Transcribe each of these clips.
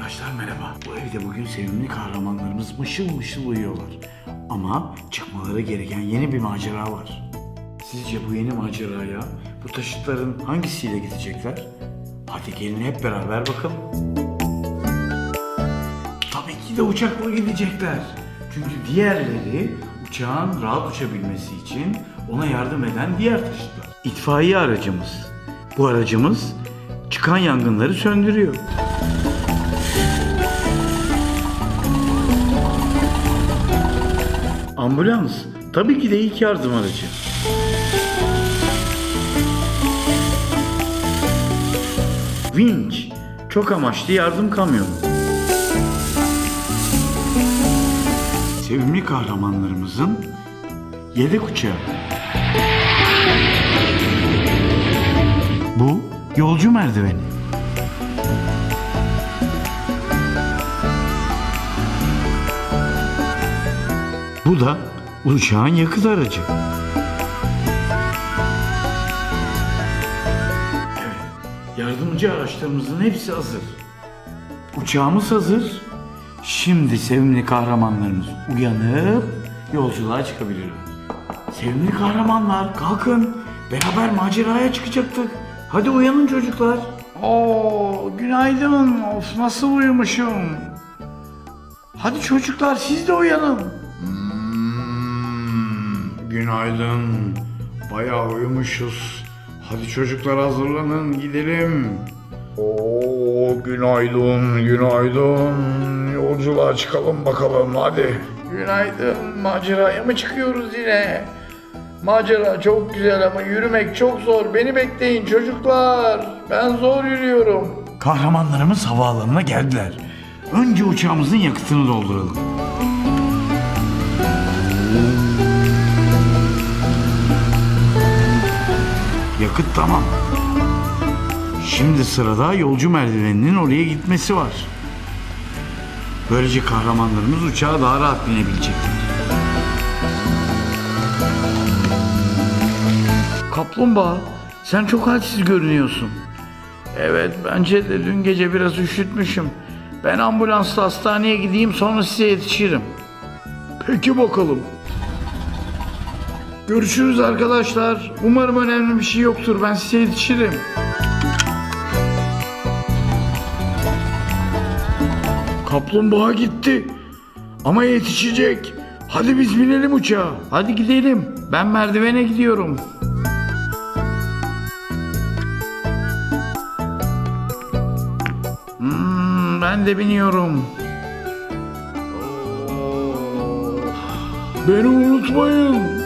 Arkadaşlar merhaba. Bu evde bugün sevimli kahramanlarımız mışıl mışıl uyuyorlar. Ama çıkmaları gereken yeni bir macera var. Sizce bu yeni maceraya bu taşıtların hangisiyle gidecekler? Hadi gelin hep beraber bakalım. Tabii ki de uçakla gidecekler. Çünkü diğerleri uçağın rahat uçabilmesi için ona yardım eden diğer taşıtlar. İtfaiye aracımız. Bu aracımız çıkan yangınları söndürüyor. Ambulans. Tabii ki de ilk yardım aracı. Vinç. Çok amaçlı yardım kamyonu. Sevimli kahramanlarımızın yedek uçağı. Bu yolcu merdiveni. Bu da uçağın yakıt aracı. Evet, yardımcı araçlarımızın hepsi hazır. Uçağımız hazır. Şimdi sevimli kahramanlarımız uyanıp yolculuğa çıkabilirler. Sevimli kahramanlar kalkın. Beraber maceraya çıkacaktık. Hadi uyanın çocuklar. Oo, günaydın. Of nasıl uyumuşum. Hadi çocuklar siz de uyanın. Günaydın. Bayağı uyumuşuz. Hadi çocuklar hazırlanın gidelim. Oo günaydın, günaydın. Yolculuğa çıkalım bakalım hadi. Günaydın. Maceraya mı çıkıyoruz yine? Macera çok güzel ama yürümek çok zor. Beni bekleyin çocuklar. Ben zor yürüyorum. Kahramanlarımız havaalanına geldiler. Önce uçağımızın yakıtını dolduralım. Yakıt tamam. Şimdi sırada yolcu merdiveninin oraya gitmesi var. Böylece kahramanlarımız uçağa daha rahat binebilecekler. Kaplumbağa, sen çok halsiz görünüyorsun. Evet, bence de dün gece biraz üşütmüşüm. Ben ambulansla hastaneye gideyim sonra size yetişirim. Peki bakalım. Görüşürüz arkadaşlar. Umarım önemli bir şey yoktur. Ben size yetişirim. Kaplumbağa gitti. Ama yetişecek. Hadi biz binelim uçağa. Hadi gidelim. Ben merdivene gidiyorum. Hmm, ben de biniyorum. Beni unutmayın.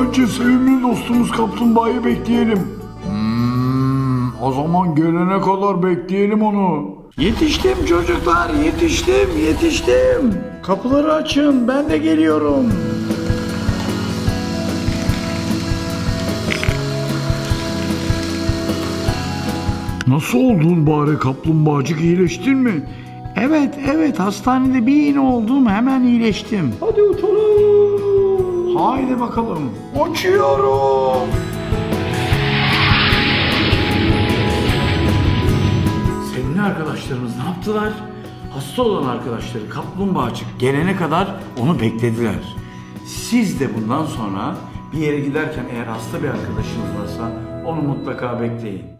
Önce sevimli dostumuz kaplumbağayı bekleyelim. Hmm, o zaman gelene kadar bekleyelim onu. Yetiştim çocuklar, yetiştim, yetiştim. Kapıları açın, ben de geliyorum. Nasıl oldun bari kaplumbağacık iyileştin mi? Evet evet hastanede bir iğne oldum hemen iyileştim. Hadi uçalım. Haydi bakalım. Uçuyorum. Sevimli arkadaşlarımız ne yaptılar? Hasta olan arkadaşları kaplumbağacık gelene kadar onu beklediler. Siz de bundan sonra bir yere giderken eğer hasta bir arkadaşınız varsa onu mutlaka bekleyin.